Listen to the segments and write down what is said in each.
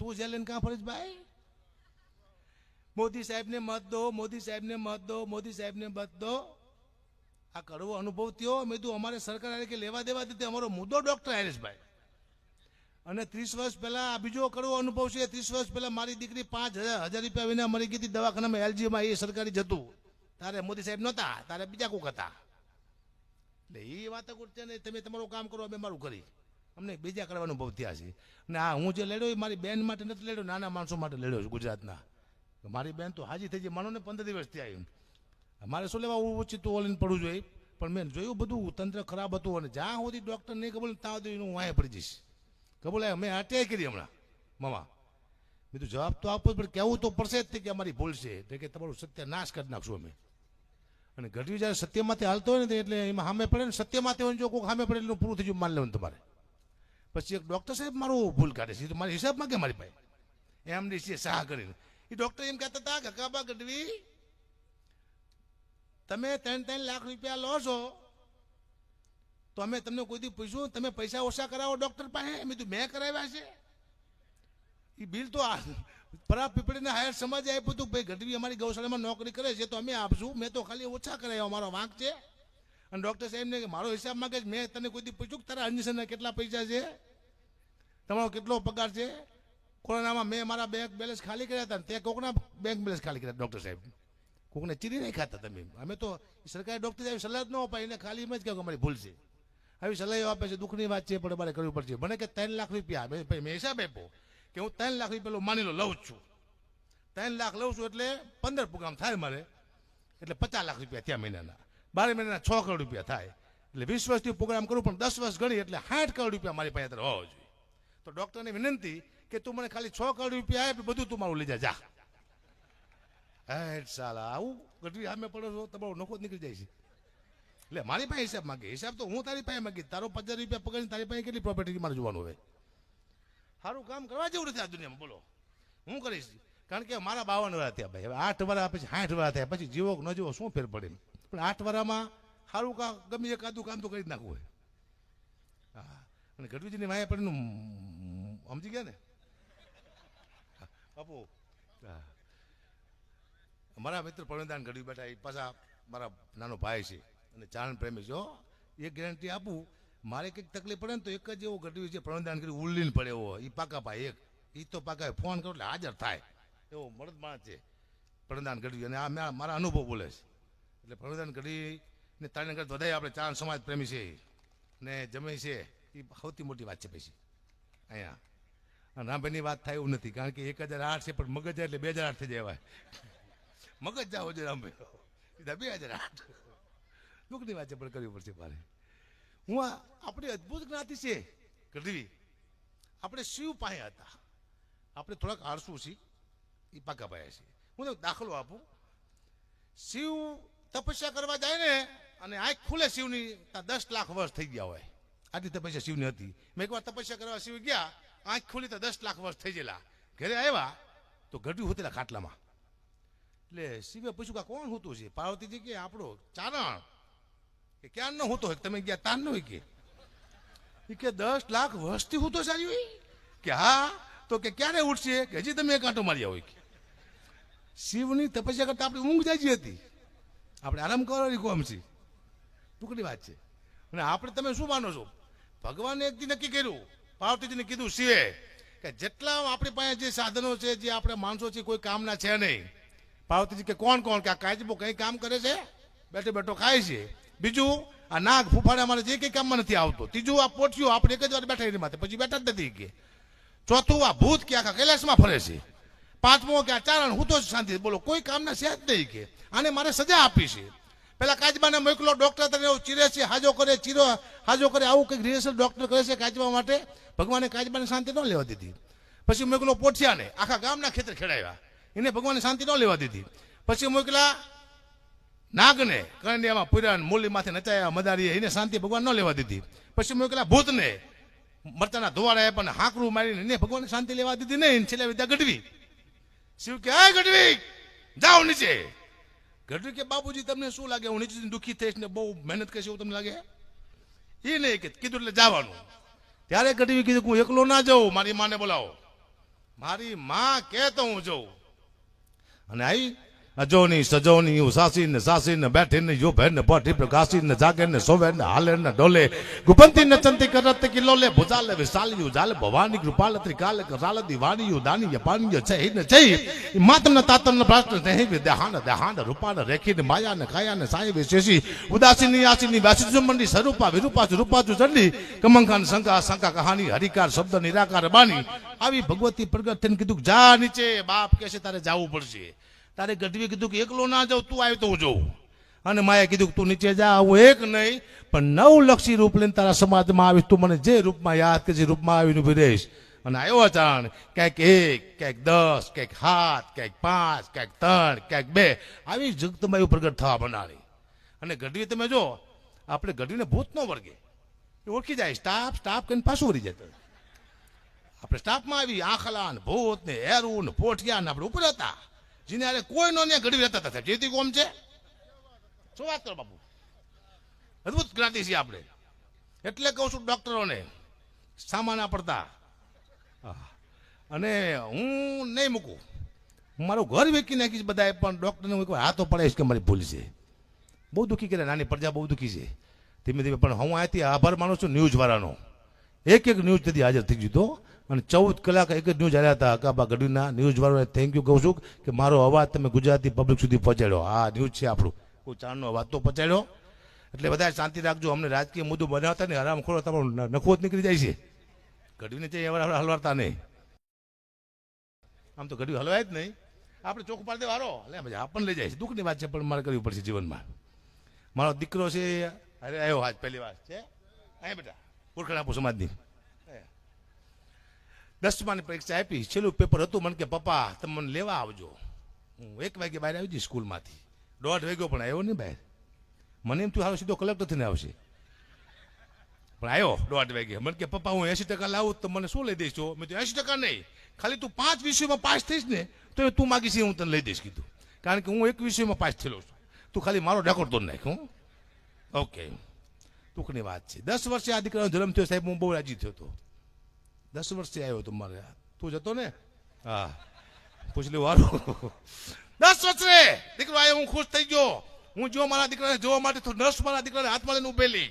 તું જે લઈને કાં ફરજ ભાઈ? મોદી સાહેબને મત દો, મોદી સાહેબને મત દો, મોદી સાહેબને મત દો. આ કડવો અનુભવ થયો. મેં તું અમારે સરકાર કે લેવા દેવા દીધી અમારો મુદ્દો ડોક્ટર હરેશભાઈ અને ત્રીસ વર્ષ પહેલા આ બીજો કડવો અનુભવ છે. ત્રીસ વર્ષ પહેલા મારી દીકરી પાંચ હજાર હજાર રૂપિયા વિના મરી ગઈ હતી દવાખાનામાં એલજીમાં. એ સરકારી જતું તારે મોદી સાહેબ નહોતા. તારે બીજા કોક હતા. એટલે એ વાત છે ને તમે તમારું કામ કરો, અમે મારું કરી અમને બીજા કરવા અનુભવ થયા છે. અને આ હું જે લડ્યો એ મારી બેન માટે નથી લડ્યો, નાના માણસો માટે લડ્યો છું ગુજરાતના. મારી બેન તો હાજી થઈ ગઈ, માનો ને પંદર દિવસ થયા મારે શું લેવા ઓછી તો ઓલીને પડવું જોઈએ પણ મેં જોયું બધું, તંત્ર ખરાબ હતું અને જ્યાં સુધી ડૉક્ટર નહીં કબૂલ ત્યાં સુધી હું વાંહે પડી જઈશ. કબૂલ મેં અટેક કરી હમણાં. મામા, મેં તો જવાબ તો આપો પણ કહેવું તો પડશે જ કે અમારી ભૂલ છે. એટલે કે તમારું સત્ય નાશ કરી નાખશું અમે. અને ઘટ્યું જ્યારે સત્યમાંથી હાલતો હોય ને એટલે એમાં સામે પડે ને સત્યમાંથી જો કોઈ સામે પડે એટલે પૂરું થઈ ગયું, માન લેવાનું તમારે. પછી એક ડૉક્ટર સાહેબ મારું ભૂલ કાઢે છે. મારી હિસાબમાં કે મારી પાસે. એમ છે શાહ કરીને. એ ડૉક્ટર એમ કહેતા હતા ગકાબા ગઢવી, તમે ત્રણ ત્રણ લાખ રૂપિયા લો છો. તો અમે તમને કોઈ દી પૂછ્યું, તમે પૈસા ઓછા કરાવો ડૉક્ટર પાસે? એમ તું મેં કરાવ્યા છે. એ બિલ તો પરા પીપળીને હાયર સમાજે આપ્યું હતું ભાઈ ગઢવી અમારી ગૌશાળામાં નોકરી કરે છે, તો અમે આપશું. મેં તો ખાલી ઓછા કરાવ્યા, અમારો વાંક છે. અને ડૉક્ટર સાહેબને કે, મારો હિસાબ કે મેં તને કોઈ દી પૂછ્યું તારા અંજસનના કેટલા પૈસા છે? તમારો કેટલો પગાર છે? કોરોનામાં મેં મારા બેંક બેલેન્સ ખાલી કર્યા હતા તે કોકના બેંક બેલેન્સ ખાલી કર્યા ડૉક્ટર સાહેબ? કોકને ચીરી નહીં ખાતા તમે? અમે તો સરકારી ડૉક્ટર સાહેબ સલાહ જ ન અપાય, એને ખાલી એમ જ કહે કે અમારી ભૂલ છે. આવી સલાહ આપે છે, દુઃખની વાત છે, પણ અમારે કરવી પડશે. મને કે ત્રણ લાખ રૂપિયા, મેં હિસાબ આપ્યો કે હું ત્રણ લાખ રૂપિયા માની લો, લઉં છું. ત્રણ લાખ લઉં છું એટલે પંદર પ્રોગ્રામ થાય મારે. એટલે પચાસ લાખ રૂપિયા ત્યાં મહિનાના. બાર મહિનાના છ કરોડ રૂપિયા થાય. એટલે વીસ વર્ષથી પ્રોગ્રામ કરું, પણ દસ વર્ષ ગણી એટલે સાઠ કરોડ રૂપિયા મારી પાસે અત્યારે હોવા જોઈએ. તો ડૉક્ટરને વિનંતી કે તું મને ખાલી છ કરોડ રૂપિયા આપે, બધું તું મારું લઈ જા જા. હેઠ સાલા, આવું ગઢવી સામે પડો છો, તમારો નફો જ નીકળી જાય છે. એટલે મારી પાસે હિસાબ માગે. હિસાબ તો હું તારી પાસે માગી તારો પચાસ રૂપિયા પકડીને તારી પાસે કેટલી પ્રોપર્ટી મારે જોવાનું હવે? સારું કામ કરવા જેવું નથી આ દુનિયામાં, બોલો. હું કરીશ? કારણ કે મારા બાવન વાર થયા, ભાઈ. હવે આઠ વાર પછી સાઠ વાર થયા. પછી જીવો ન જીવો, શું ફેર પડે પણ આઠ વરામાં સારું કા ગમે એકાદું કામ તો કરી જ નાખવું હોય. હા, અને ગઢવીજીની માયા પણ સમજી ગયા ને? બાપુ, હા. મારા મિત્ર પ્રવીણદાન ગઢવી બેઠા એ પાછા મારા નાનો ભાઈ છે. અને ચારણ પ્રેમી છે. એક ગેરંટી આપું, મારે કંઈક તકલીફ પડે ને તો એક જ એવો ગઢવી છે પ્રવીણદાન કરી ઉલ્લીને પડે એવો. એ પાકા ભાઈ એક. એ તો પાકા ફોન કરો એટલે હાજર થાય. એવો મળદ માણસ છે પ્રવીણદાન ગઢવી. અને આ મારા અનુભવ બોલે છે. એટલે પ્રવીણદાન ગઢવી ને તારણ કરતા વધારે આપણે ચારણ સમાજ પ્રેમી છે. ને જમે છે. એ સૌથી મોટી વાત છે પછી. અહીંયા. રામભાઈની વાત થાય એવું નથી, કારણ કે એક હજાર આઠ છે, પણ મગજ એટલે બે હજાર આઠ થઈ જાય મગજ જાવ છે રામભાઈ. બે હજાર આઠ. દુઃખની વાત છે, પણ કરવી પડશે મારે હું આપણી અદ્ભુત જ્ઞાતિ છે, ગઢવી. આપણે શિવ પાસે હતા. આપણે થોડાક આળસુ છીએ. એ પાકા પાયા છે હું તમને દાખલો આપું. શિવ તપસ્યા કરવા જાય ને, અને આંખ ખુલે શિવની દસ લાખ વર્ષ થઈ ગયા હોય. આટલી તપસ્યા શિવની હતી. મેં એકવાર તપસ્યા કરવા શિવ ગયા, આંખ ખુલી તો દસ લાખ વર્ષ થઈ ગયેલા. ઘરે આવ્યા, તો ગઢવી હોતેલા ખાટલામાં. એટલે શિવે પૂછ્યું કે કોણ હોતું છે? પાર્વતીજી કે આપણો ચારણ. કે ક્યાં ન હોતો હોય? તમે ગયા તાન ન કે? કે દસ લાખ વર્ષથી હોતો સારી કે હા, તો કે ક્યારે ઉઠશે? કે હજી તમે એક આંટો માર્યા હોય કે? શિવની તપસ્યા કરતા આપણી ઊંઘ જાજી હતી. આપણે આરામ કરવાની કોમ છે ટૂંકની વાત છે. અને આપણે તમે શું માનો છો? ભગવાને એક દી નક્કી કર્યું. પાર્વતીજીને કીધું છે કે જેટલા આપણી પાસે જે સાધનો છે, જે આપણે માણસો છે, કોઈ કામના છે નહીં. પાર્વતીજી કે, કોણ કોણ? કે આ કાચબો કંઈ કામ કરે છે? બેઠો બેઠો ખાય છે. બીજું, આ નાગ ફૂફાડે અમારે જે કંઈ કામમાં નથી આવતો. ત્રીજું, આ પોઠિયું આપણે એક જ વાર બેઠા એની માથે, પછી બેઠા જ નથી કે. ચોથું, આ ભૂત કે આખા કૈલાસમાં ફરે છે. પાંચમો કે, આ ચારણ હું તો શાંતિ બોલો, કોઈ કામના છે જ નહીં કે. આને મારે સજા આપી છે. પેલા કાચબાને મોકલો ડોક્ટર તને ચીરે છે, હાજો કરે, ચીરો, હાજો કરે, આવું કંઈક રિહર્સલ ડોક્ટર કરે છે કાચબા માટે. ભગવાને કાચબાને શાંતિ ન લેવા દીધી. પછી મોકલો પોઠિયાને આખા ગામના ખેતર ખેડાવ્યા. એને ભગવાને શાંતિ ન લેવા દીધી. પછી મોકલા નાગને કરંડિયામાં પુરાણ મૂલી માથે નચાયા, મદારીએ, એને શાંતિ ભગવાન ન લેવા દીધી. પછી મોકલા ભૂતને મરચાના ધોવાડાએ પણ હાંકરું મારીને એને ભગવાન શાંતિ લેવા દીધી નહીં. છેલ્લે વિદ્યા ગઢવી. શિવ કે ગઢવી, જાઓ નીચે. ગઢવી કે, બાપુજી, તમને શું લાગે? હું નીચે દુઃખી થઈશ ને બહુ મહેનત કરીશ એવું તમને લાગે? એ નહીં કે, કીધું એટલે જવાનું. ત્યારે ગઢવી કીધું, હું એકલો ના જાઉં, મારી માને બોલાવો. મારી માં કે તો હું જઉં. અને આવી અજોની, સજોની ઉસાસી ને સાસી ને બેઠી ને યુભે ને ભઠી પ્રકાશી ને જાગે ને સોવે ને હાલે ને ડોલે. ગુપંતી ને ચંતી કરત કિલો લે ભુજાલે વિશાલી ઉજાલે ભવાની કૃપાલ, ત્રિકાલે, કરાલ દિવાની ઉદાની યપાની છે ને છે માતમ ને તાતમ ને પ્રાસ્ત ને હે દેહાન દેહાન રૂપાન રેખી ને માયા ને કાયા ને સાય વિશેષી. ઉદાસી ની આસી ની વાસી જુમંડી સ્વરૂપા વિરૂપા રૂપા ચંડી કમંખાન શંકા શંકા, કહાની, હરિકાર, શબ્દ, નિરાકાર બાની આવી ભગવતી પ્રગટ થઈને કીધું જા નીચે, બાપ કે છે તારે જવું પડશે. તારે ગઢવી કીધું કે એકલો ના જાઉં, તું આવ્યો તો હું જોઉં. અને માએ કીધું કે તું નીચે જા હું એક નહીં, પણ નવ લક્ષી રૂપ લઈને તારા સમાજમાં આવીશ. તું મને જે રૂપમાં યાદ કે જે રૂપમાં આવીને ઊભી રહીશ. અને આવ્યો અચાણ ક્યાંક એક, ક્યાંક દસ, ક્યાંક સાત, ક્યાંક પાંચ, ક્યાંક ત્રણ, ક્યાંક બે. આવી જગતમાં એવું પ્રગટ થવા બનાવી. અને ગઢવી તમે જો, આપણે ગઢવીને ભૂત ન વળગે એ ઓળખી જાય, સ્ટાફ સ્ટાફ કરીને પાછું વળી જાય આપણે સ્ટાફમાં આવી આખલા ને ભૂત ને હેરું ને પોઠિયા ને આપણે ઉપર હતા જેને હારે કોઈ નો ઘડી રહેતા હતા જેથી કોમ છે? શું વાત કરો બાપુ? અદભુત જ્ઞાતિ છીએ આપણે. એટલે કહું છું ડોક્ટરોને, સામાના પડતા. અને હું નહીં મૂકું. મારું ઘર વેચી નાખીશ બધાએ, પણ ડૉક્ટરને હું એકવાર હાથો પડાવીશ કે મારી ભૂલ છે. બહુ દુઃખી કરે, નાની પ્રજા બહુ દુઃખી છે. ધીમે ધીમે, પણ હું અહીંથી આભાર માનું છું ન્યૂઝવાળાનો. એક એક ન્યૂઝ તેથી હાજર થઈ ગયું અને ચૌદ કલાક એક જ ન્યૂઝ આવ્યા હતા અકાબા ગઢવીના ન્યૂઝ વાળાને થેન્ક યુ કહું છું કે મારો અવાજ તમે ગુજરાતી પબ્લિક સુધી પહોંચાડ્યો. આ ન્યૂઝ છે આપણું. કોઈ ચાણનો અવાજ તો પહોંચાડ્યો. એટલે બધા શાંતિ રાખજો. અમને રાજકીય મુદ્દો બનાવતા ને આરામ ખોરો તમારો નખો જ નીકળી જાય છે. ગઢવીને તે હલવાડતા નહીં. આમ તો ગઢવી હલવાય જ નહીં. આપણે ચોખ્ખું પાડી દે હારો. એટલે આપણને લઈ જાય છે. દુઃખની વાત છે, પણ મારે કરવી પડશે જીવનમાં. મારો દીકરો છે, અરે આવ્યો આજ પહેલી વાર છે. અહીંયા બેટા આપો સમાજની. દસમાની પરીક્ષા આપી. છેલ્લું પેપર હતું, મને કે, પપ્પા, તમે મને લેવા આવજો. હું એક વાગે બહાર આવી જઈશ સ્કૂલમાંથી. દોઢ વાગ્યો, પણ આવ્યો નહીં બહાર. મને એમ થયું હારો સીધો કલેક્ટર થઈને આવશે. પણ આવ્યો દોઢ વાગે. મને કે, પપ્પા, હું એસી ટકા લાવું, તો મને શું લઈ દઈશો મેં તો એસી ટકા નહીં. ખાલી તું પાંચ વિષયોમાં પાસ થઈશ ને, તો તું માગીશ હું તને લઈ દઈશ, કીધું. કારણ કે હું એક વિષયમાં પાસ થયેલો છું. તું ખાલી મારો રેકોર્ડ તો નાખ, હું. ઓકે ટૂંકની વાત છે. દસ વર્ષે આ દીકરાનો જન્મ થયો સાહેબ, હું બહુ રાજી થયો હતો. દસ વર્ષથી આવ્યો તો મારે. તું જતો ને? હા. પૂછલી લેવું હારું. દસ વર્ષે! દીકરો આવ્યો હું ખુશ થઈ ગયો. હું જો મારા દીકરાને જોવા માટે તો નર્સ મારા દીકરાને હાથમાં લઈને ઉભેલી.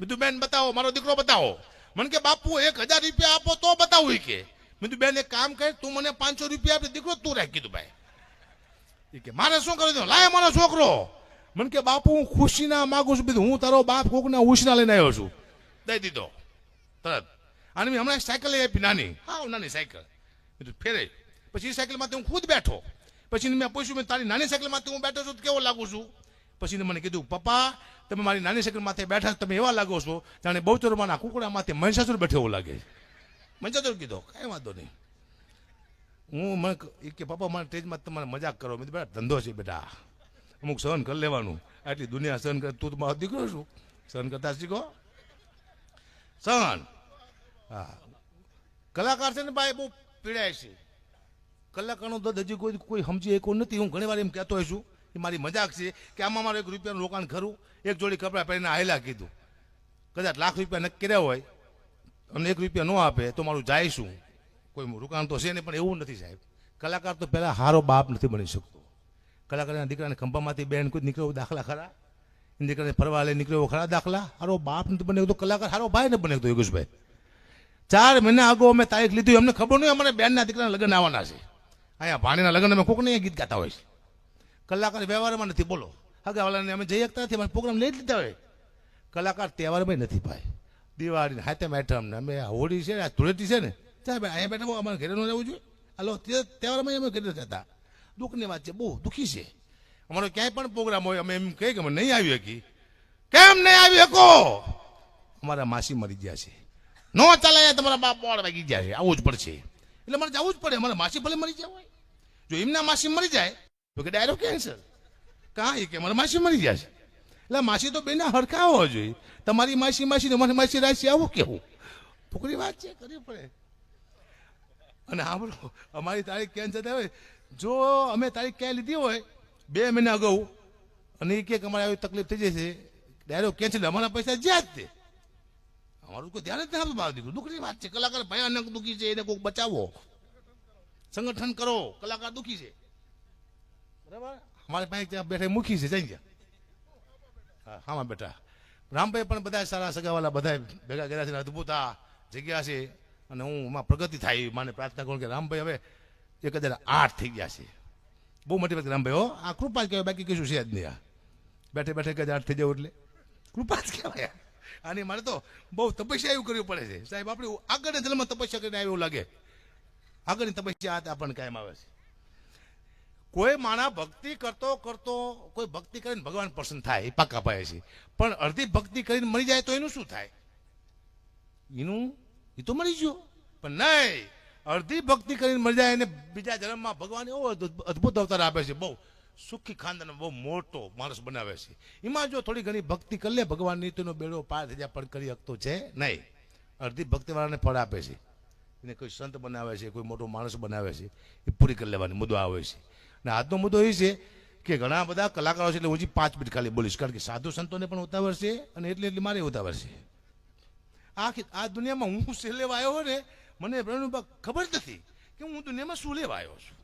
બીજું બેન બતાવો મારો દીકરો બતાવો. મને કે બાપુ એક હજાર રૂપિયા આપો તો બતાવું કે. બીજું બેન એક કામ કર તું મને પાંચસો રૂપિયા આપે દીકરો તું રાખ કીધું ભાઈ. કે મારે શું કરી દો લાય મારો છોકરો. મને કે બાપુ હું ખુશીના માગું છું. બીજું હું તારો બાપ કોકના ઉશના લઈને આવ્યો છું. દઈ દીધો. તરત. અને મેં હમણાં સાયકલ લઈ આપી નાની. હા નાની સાયકલ. કીધું, ફેરે. પછી એ હું ખુદ બેઠો. પછી મેં પૂછ્યું, મેં તારી નાની સાયકલમાંથી હું બેઠો છું કેવો લાગુ છું? પછી મને કીધું, પપ્પા, તમે મારી નાની સાયકલ માથે બેઠા તમે એવા લાગો છો જાણે બહુચરમાના કુકડા માથે મહિષાસુર બેઠો એવું લાગે. મહિષાસુર કીધો, કાંઈ વાંધો નહીં. હું મને ક- પપ્પા, મારા સ્ટેજમાં તમારે મજાક કરો. મેં બેટા, ધંધો છે બેટા. અમુક સહન કરી લેવાનું. આટલી દુનિયા સહન કરે, તું તો મારો દીકરો છું. સહન કરતા શીખો. સહન. હા. કલાકાર છે ને ભાઈ, બહુ પીડાય છે. કલાકારનો દર્દ હજી કોઈ કોઈ સમજી શકો નથી. હું ઘણી વાર એમ કહેતો હોય છું, એ મારી મજાક છે કે આમાં મારું એક રૂપિયાનું રોકાણ ખરું. એક જોડી કપડાં પહેરીને આવેલા કીધું. કદાચ લાખ રૂપિયા નક્કી કર્યા હોય, અને એક રૂપિયા ન આપે, તો મારું જાય શું? કોઈ રોકાણ તો છે નહીં, પણ એવું નથી સાહેબ. કલાકાર તો પહેલાં હારો બાપ નથી બની શકતો. કલાકારના દીકરાને ખંભામાંથી બેન કોઈ નીકળ્યો દાખલા ખરા? દીકરાને ફરવા લઈ નીકળ્યો ખરા દાખલા? હારો બાપ નથી બને તો કલાકાર હારો ભાઈ નથી બને તો યોગેશભાઈ. ચાર મહિના અગાઉ અમે તારીખ લીધી અમને ખબર નહીં અમારે બેનના દીકરાના લગ્ન આવવાના છે. અહીંયા ભાણીના લગ્ન અમે કોકને ગીત ગાતા હોય છે. કલાકાર વ્યવહારમાં નથી, બોલો. હગાવાલાને અમે જઈ શકતા નથી પ્રોગ્રામ લઈ જ લીધા હોય. કલાકાર તહેવારમાં નથી ભાઈ. દિવાળી હાથે મેઠમ ને અમે હોળી છે આ ધૂળેટી છે ને, ચાલ ભાઈ, અહીંયા બેઠા અમારે ઘરે ન રહેવું જોઈએ. હાલો તહેવારમાં અમે ઘરે જતા. દુઃખની વાત છે, બહુ દુઃખી છે. અમારો ક્યાંય પણ પ્રોગ્રામ હોય, અમે એમ કહીએ કે અમે નહીં આવી શકી કેમ નહીં આવી શકો? અમારા માસી મરી ગયા છે. નો ચાલે તમારા બાપ બોળ વાગી ગયા છે. આવું જ પડશે. એટલે મારે જવું જ પડે. મારે માસી ભલે મરી જવાય જો એમના માસી મરી જાય, તો કે ડાયરેક્ટ કેન્સર. કાં કે મારા માસી મરી જાય છે. એટલે માસી તો બેના હરખા હોવા જોઈએ. તમારી માસી માસી મારી માસી રાશિ આવું કેવું ફોકરી વાત છે, કરવી પડે. અને સાંભળો, અમારી તારીખ કેન્સર થાય જો અમે તારીખ ક્યાં લીધી હોય, બે મહિના અગાઉ, અને એ કે અમારે આવી તકલીફ થઈ જશે ડાયરેક્ટ કેન્સર અમારા પૈસા જ્યાં જ તે. અમારું કોઈ ધ્યાન જ ના બાપ દીકરું દુઃખની વાત છે. કલાકાર ભયાનક દુઃખી છે, એને કોઈક બચાવો. સંગઠન કરો. કલાકાર દુઃખી છે. બરાબર? અમારે પાસે ત્યાં બેઠા મુખી છે. જઈ ગયા. હા હા બેઠા રામભાઈ પણ બધા સારા સગાવાલા બધા ભેગા કર્યા છે અદભુત જગ્યા છે. અને હું એમાં પ્રગતિ થાય એવી પ્રાર્થના કરું કે રામભાઈ હવે એક હજાર આઠ થઈ ગયા છે. બહુ મોટી વાત રામભાઈ, હો. આ કૃપા જ કહેવાય. બાકી કશું છે જ નહીં આ. બેઠે બેઠે એક હજાર આઠ થઈ જવું એટલે. કૃપા જ કહેવાય. આની મારે તો બહુ તપસ્યા એવું કરવી પડે છે. સાહેબ, આપણે આગળના જન્મમાં તપસ્યા કરીને આવ્યું લાગે. આગળની તપસ્યા આપણને કાયમ આવે છે. કોઈ માણા ભક્તિ કરતો કરતો, કોઈ ભક્તિ કરીને ભગવાન પ્રસન્ન થાય, એ પાકા પાય છે. પણ અડધી ભક્તિ કરીને મરી જાય તો એનું શું થાય? એનું, એ તો મરી ગયો. પણ નહીં, અડધી ભક્તિ કરીને મરી જાય અને બીજા જન્મમાં ભગવાન એવો અદ્ભુત અવતાર આપે છે. બહુ સુખી ખાનદાન બહુ મોટો માણસ બનાવે છે. એમાં જો થોડી ઘણી ભક્તિ કરી લે ભગવાન નીતિનો બેડો પાર થઈ જાય, પણ કરી શકતો છે નહીં. અડધી ભક્તિવાળાને ફળ આપે છે. એને કોઈ સંત બનાવે છે, કોઈ મોટો માણસ બનાવે છે, એ પૂરી કરી લેવાની, મુદ્દો આવે છે. અને આજનો મુદ્દો એ છે કે ઘણા બધા કલાકારો છે, એટલે હું પાંચ મિનિટ ખાલી બોલીશ, કારણ કે સાધુ સંતોને પણ ઉતાવળ છે અને એટલે એટલે મારે ઉતાવળ છે. આખી, આ દુનિયામાં હું શું લેવા આવ્યો ને, મને ખબર નથી કે હું દુનિયામાં શું લેવા આવ્યો છું.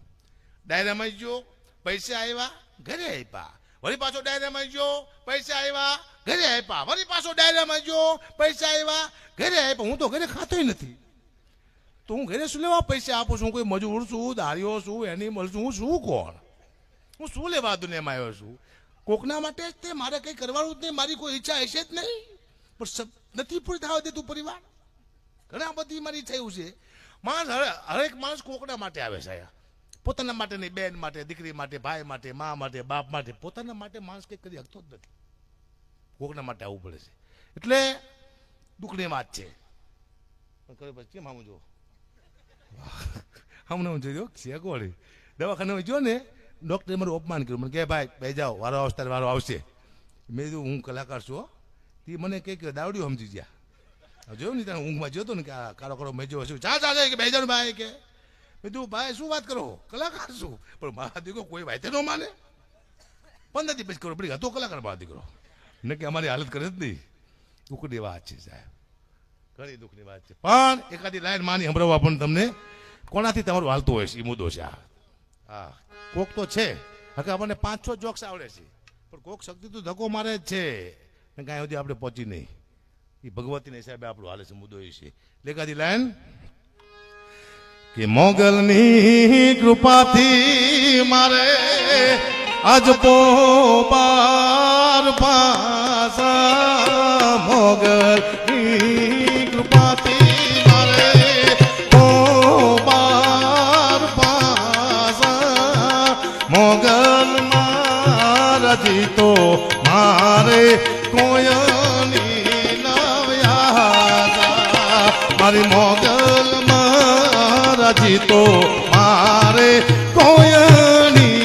ડાયરામાં જો પૈસા આવ્યા ઘરે આપ્યા વળી પાછો ડાયરામાં જો પૈસા આવ્યા ઘરે આપ્યા વળી પાછો ડાયરામાં જો પૈસા આવ્યા ઘરે આપ્યા હું તો ઘરે ખાતોય નથી. તો હું ઘરે શું લેવા પૈસા આપું છું? કોઈ મજૂર છું દારીઓ છું એનિમલ છું, હું શું કોણ? હું શું લેવા દુનિયામાં આવ્યો છું? કોકના માટે જ તે, મારે કંઈ કરવાનું જ નહીં, મારી કોઈ ઈચ્છા હશે જ નહીં. પણ નથી પૂરી થવા દેતું પરિવાર? ઘણા બધી મારી થયું છે. માણસ હરેક માણસ કોકના માટે આવે છે પોતાના માટે નહીં, બેન માટે, દીકરી માટે, ભાઈ માટે, મા માટે, બાપ માટે, પોતાના માટે માણસ કંઈક કરી શકતો જ નથી. કોકના માટે આવવું પડે છે. એટલે દુઃખની વાત છે. પણ કરે પછી કેમ આમ જો હમણાં હું જોઈ છે કોળી. દવાખાને જો ને ડૉક્ટરે મારું અપમાન કર્યું. મને કે ભાઈ, બે જાઓ, વારો આવશે વારો આવશે. મેં કીધું, હું કલાકાર છું. તે મને કંઈક દાવડ્યું સમજી ગયા. જોયું ને ત્યાં ઊંઘમાં જોતો ને કે, આ કાળો કાળો મેજો હશે. ચા ચા કે, બે જાણ ભાઈ, કે કીધું, ભાઈ, શું વાત કરો? કલાકાર શું પણ મારા દીકરો કોઈ વાતે ન માને. પંદર દિવસ કરો પડી હતો કલાકાર મારા દીકરો. ને કે અમારી હાલત કરે જ નહીં. દુઃખની વાત છે સાહેબ. ઘણી દુઃખની વાત છે. પણ એકાદી લાઈન માની સંભળાવવા પણ તમને. કોનાથી તમારું હાલતું હોય છે? એ મુદ્દો છે આ. હા, કોક તો છે. હકે આપણને પાંચ છ જોક્સ આવડે છે. પણ કોક શક્તિ તો ધક્કો મારે જ છે. ને કાંઈ સુધી આપણે પહોંચી નહીં. એ ભગવતીને સાહેબ આપણું હાલે છે, મુદ્દો એ છે. એકાદી લાઈન કે મોગલની કૃપાથી મારે આજ પોપાર પાસા મોગલની કૃપાથી મારે પોપાર પાસા મોગલ મારજી તો મારે કોયની નવ્યા મારી મોગલ મારાજી તો મારે કોયની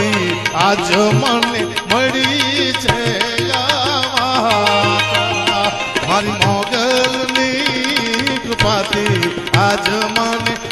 કૃપાથી આજ મને મળી છે મારી મોગલની કૃપાથી આજ મને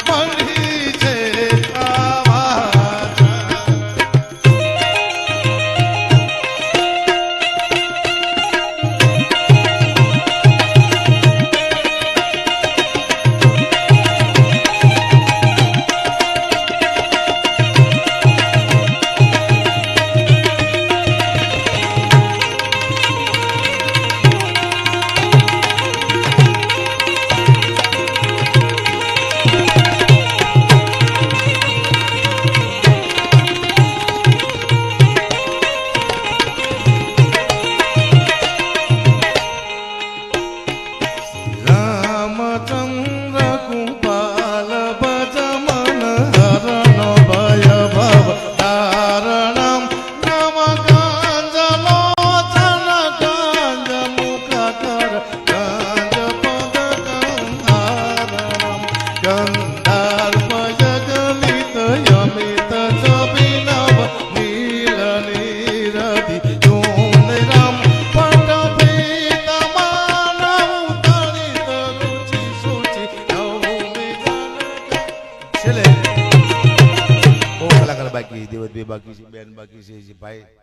ભાઈ,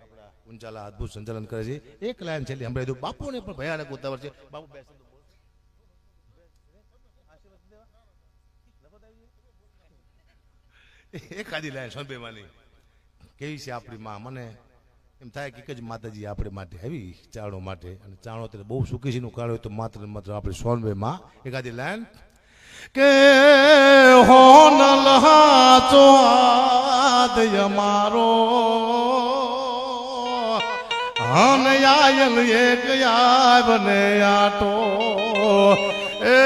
ઊંચાલા અદ્ભુત સંચાલન કરે છે. એક લાઈન છેલ્લી બાપુને પણ ભયાનક ઉતાવળ છે. બાપુ બેસ. બોલો. એકાદી લાઈન સોનભાઈમાંની કેવી છે આપણી માં? મને એમ થાય કે એક જ માતાજી આપણે માટે આવી ચાણો માટે. અને ચાણો અત્યારે બહુ સુખી છે નું કારણ હોય તો માત્ર માત્ર આપણે સોનભાઈ માં. એકાદી લાઈન. કે હોનલ હાચો આદય મારો. હન આયલ એક આવને આટો. એ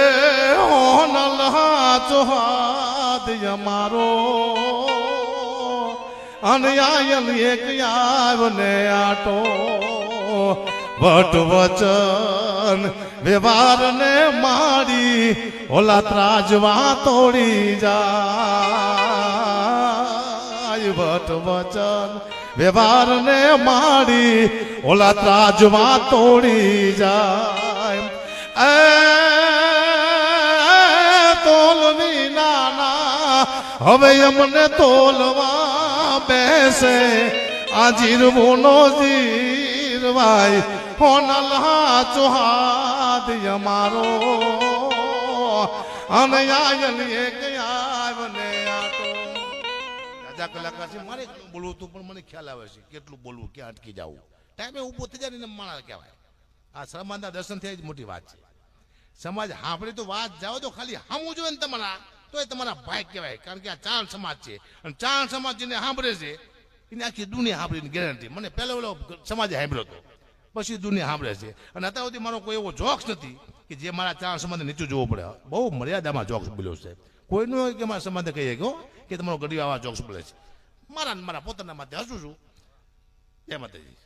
હોનલ હાચો આદય મારો. અન આયલ એક આવને આટો. વટ વચન વ્યવહાર ને મારી, ઓલા ત્રાજવા તોડી જાય વટ વચન વ્યવહાર ને મારી ઓલા ત્રાજવા તોડી જાય. એ તોલવી નાના, હવે અમને તોલવા બેસે. આ જીરવું નો જીરવાય, હોનલ ચુહાદ અમારો અને આયલ એક રાજા કલાકાર છે. મારે એટલું બોલવું હતું, પણ મને ખ્યાલ આવે છે કેટલું બોલવું, ક્યાં અટકી જવું. ટાઈમે ઊભો થઈ જાય ને માણસ કહેવાય. આ સમાજના દર્શન થયા જ મોટી વાત છે. સમાજ સાંભળી તો વાત જાઓ તો ખાલી હામું જોઈએ ને તમારા તો એ તમારા ભાઈ કહેવાય, કારણ કે આ ચાણ સમાજ છે. અને ચાણ સમાજ જેને સાંભળે છે, એને આખી દુનિયા સાંભળીને ગેરંટી મને પહેલો પહેલો સમાજે સાંભળ્યો હતો. પછી દુનિયા સાંભળે છે. અને અત્યાર સુધી મારો કોઈ એવો જોક્સ નથી કે જે મારા ચાર સમાજને નીચું જોવો પડે. બહુ મર્યાદામાં જોક્સ બોલ્યો છે. કોઈનું કે મારા સમાજને કહીએ કે હો, કે તમારો ગઢી આવા જોક્સ બોલે છે. મારા મારા પોતાના માટે હસું છું. જય માતાજી.